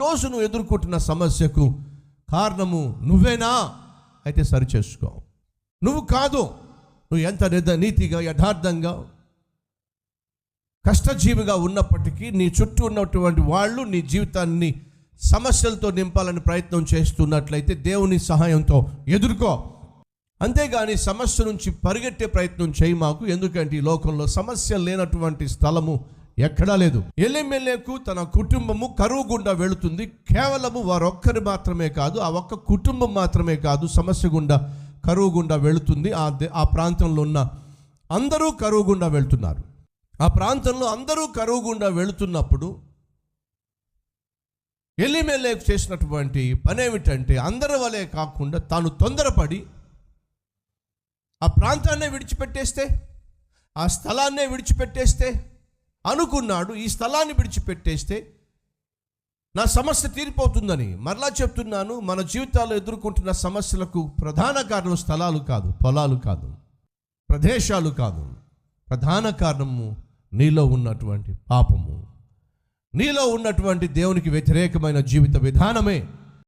రోజు నువ్వు ఎదుర్కొంటున్న సమస్యకు కారణము నువ్వేనా? అయితే సరి చేసుకో నువ్వు కాదు. నువ్వు ఎంత నీతిగా యథార్థంగా కష్టజీవిగా ఉన్నప్పటికీ నీ చుట్టూ ఉన్నటువంటి వాళ్ళు నీ జీవితాన్ని సమస్యలతో నింపాలని ప్రయత్నం చేస్తున్నట్లయితే దేవుని సహాయంతో ఎదుర్కో. అంతేగాని సమస్య నుంచి పరిగెట్టే ప్రయత్నం చేయి మాకు. ఎందుకంటే ఈ లోకంలో సమస్య లేనటువంటి స్థలము ఎక్కడా లేదు. ఎల్లెమ్మెల్యేకు తన కుటుంబము కరువు గుండా వెళుతుంది. కేవలము వారొక్కరు మాత్రమే కాదు ఆ ఒక్క కుటుంబం మాత్రమే కాదు సమస్య గుండా కరువు గుండా వెళుతుంది. ఆ దే- ఆ ప్రాంతంలో ఉన్న అందరూ కరువు గుండా వెళ్తున్నారు. ఆ ప్రాంతంలో అందరూ కరువు గుండా వెళుతున్నప్పుడు ఎల్లిమెల్లేకు చేసినటువంటి పని ఏమిటంటే అందరి వలె కాకుండా తాను తొందరపడి ఆ ప్రాంతాన్నే విడిచిపెట్టేస్తే ఆ స్థలాన్నే విడిచిపెట్టేస్తే అనుకున్నాడు ఈ స్థలాన్ని విడిచిపెట్టేస్తే నా సమస్య తీరిపోతుందని. మరలా చెప్తున్నాను మన జీవితాల్లో ఎదుర్కొంటున్న సమస్యలకు ప్రధాన కారణం స్థలాలు కాదు పొలాలు కాదు ప్రదేశాలు కాదు. ప్రధాన కారణము నీలో ఉన్నటువంటి పాపము. నీలో ఉన్నటువంటి దేవునికి వ్యతిరేకమైన జీవిత విధానమే